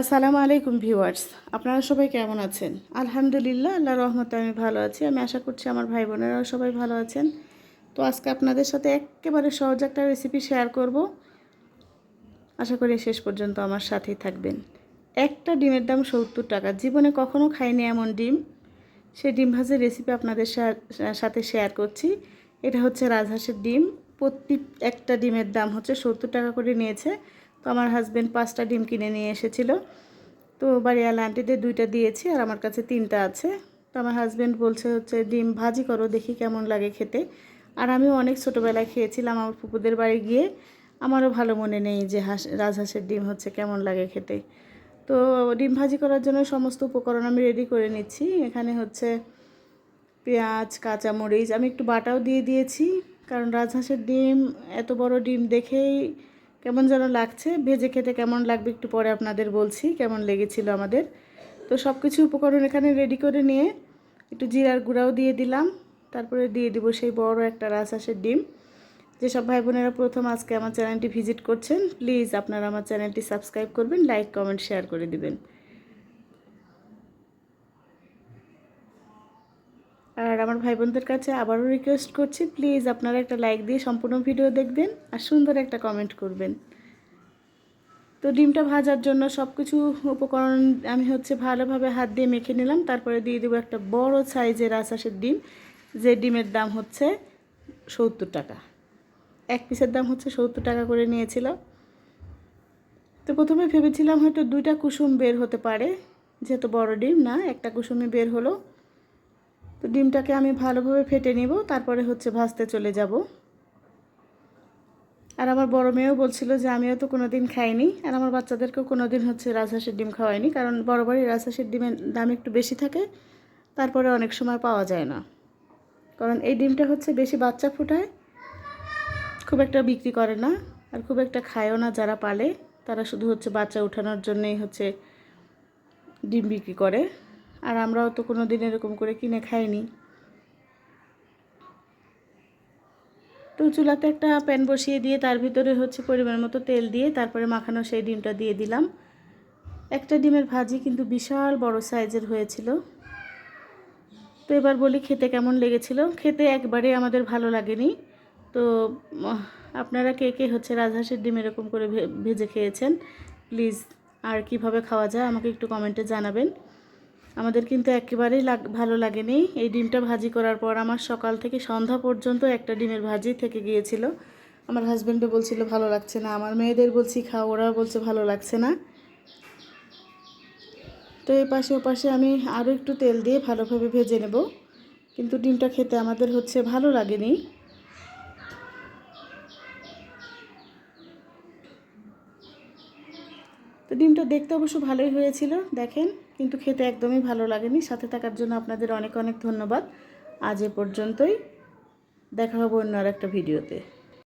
আসসালামু আলাইকুম ভিউয়ার্স, আপনারা সবাই কেমন আছেন? আলহামদুলিল্লাহ আল্লাহ রহমতে আমি ভালো আছি। আমি আশা করছি আমার ভাই বোনেরাও সবাই ভালো আছেন। তো আজকে আপনাদের সাথে একেবারে সহজ একটা রেসিপি শেয়ার করব। আশা করি শেষ পর্যন্ত আমার সাথেই থাকবেন। একটা ডিমের দাম সত্তর টাকা। জীবনে কখনো খাইনি এমন ডিম। সেই ডিম ভাজের রেসিপি আপনাদের সাথে শেয়ার করছি। এটা হচ্ছে রাজহাঁসের ডিম। প্রতি একটা ডিমের দাম হচ্ছে সত্তর টাকা করে নিয়েছে। তো আমার হাজব্যান্ড পাঁচটা ডিম কিনে নিয়ে এসেছিল। তো বাড়িওয়ালা আন্টিদের দুইটা দিয়েছি আর আমার কাছে তিনটা আছে। তো আমার হাজব্যান্ড বলছে হচ্ছে, ডিম ভাজি করো, দেখি কেমন লাগে খেতে। আর আমিও অনেক ছোটোবেলায় খেয়েছিলাম আমার পুকুদের বাড়ি গিয়ে। আমারও ভালো মনে নেই যে হাঁস, রাজহাঁসের ডিম হচ্ছে কেমন লাগে খেতে। তো ডিম ভাজি করার জন্য সমস্ত উপকরণ আমি রেডি করে নিচ্ছি। এখানে হচ্ছে পেঁয়াজ, কাঁচামরিচ, আমি একটু বাটাও দিয়ে দিয়েছি। কারণ রাজহাঁসের ডিম, এত বড় ডিম দেখেই কেমন যেন লাগছে, ভেজে খেতে কেমন লাগবে একটু পরে আপনাদের বলছি, কেমন লেগেছিল আমাদের। তো সব কিছু উপকরণ এখানে রেডি করে নিয়ে একটু জিরার গুঁড়াও দিয়ে দিলাম, তারপরে দিয়ে দিব সেই বড় একটা রাজহাঁসের ডিম। যেসব ভাই বোনেরা প্রথম আজকে আমার চ্যানেলটি ভিজিট করছেন প্লিজ আপনারা আমার চ্যানেলটি সাবস্ক্রাইব করবেন লাইক কমেন্ট শেয়ার করে দিবেন। আর আমার ভাই বোনদের কাছে আবারও রিকোয়েস্ট করছি প্লিজ আপনারা একটা লাইক দিয়ে সম্পূর্ণ ভিডিও দেখবেন আর সুন্দর একটা কমেন্ট করবেন। তো ডিমটা ভাজার জন্য সব কিছু উপকরণ আমি হচ্ছে ভালোভাবে হাত দিয়ে মেখে নিলাম, তারপরে দিয়ে দেবো একটা বড় সাইজের আশাসের ডিম, যে ডিমের দাম হচ্ছে সত্তর টাকা। এক পিসের দাম হচ্ছে সত্তর টাকা করে নিয়েছিল। তো প্রথমে ভেবেছিলাম হয়তো দুইটা কুসুম বের হতে পারে, যেহেতু বড় ডিম না, একটা কুসুমই বের হলো। তো ডিমটাকে আমি ভালোভাবে ফেটে নিব, তারপরে হচ্ছে ভাজতে চলে যাব। আর আমার বড় মেয়েও বলছিল যে আমিও তো কোনো দিন খাইনি, আর আমার বাচ্চাদেরকেও কোনো দিন হচ্ছে রাজহাঁসের ডিম খাওয়াইনি, কারণ বড় বড়ই রাজহাঁসের ডিমের দাম একটু বেশি থাকে, তারপরে অনেক সময় পাওয়া যায় না। কারণ এই ডিমটা হচ্ছে বেশি বাচ্চা ফুটায়, খুব একটা বিক্রি করে না, আর খুব একটা খায়ও না যারা পালে, তারা শুধু হচ্ছে বাচ্চা উঠানোর জন্যেই হচ্ছে ডিম বিক্রি করে। আর আমরাও তো কোনো দিন এরকম করে কিনে খাইনি। তো চুলাতে একটা প্যান বসিয়ে দিয়ে তার ভিতরে হচ্ছে পরিমাণ মতো তেল দিয়ে তারপরে মাখানো সেই ডিমটা দিয়ে দিলাম। একটা ডিমের ভাজি কিন্তু বিশাল বড় সাইজের হয়েছিল। তো এবার বলি খেতে কেমন লেগেছিল? খেতে একবারে আমাদের ভালো লাগেনি। তো আপনারা কে কে হচ্ছে রাজহাঁসের ডিম এরকম করে ভেজে খেয়েছেন? প্লিজ আর কীভাবে খাওয়া যায় আমাকে একটু কমেন্টে জানাবেন। আমাদের কিন্তু একেবারেই ভালো লাগেনি। এই ডিমটা ভাজি করার পর আমার সকাল থেকে সন্ধ্যা পর্যন্ত একটা ডিমের ভাজি থেকে গিয়েছিল। আমার হাজব্যান্ডও বলছিল, ভালো লাগছে না। আমার মেয়েদের বলছি, খাও। ওরাও বলছে, ভালো লাগছে না। তো এই পাশে ও পাশে আমি আরও একটু তেল দিয়ে ভালোভাবে ভেজে নেব। কিন্তু ডিমটা খেতে আমাদের হচ্ছে ভালো লাগেনি। তো ডিমটা দেখতে অবশ্য ভালোই হয়েছিল, দেখেন। কিন্তু খেতে একদমই ভালো লাগেনি। সাথে থাকার জন্য আপনাদের অনেক অনেক ধন্যবাদ। আজ এ পর্যন্তই। দেখা হবে অন্য আর একটা ভিডিওতে।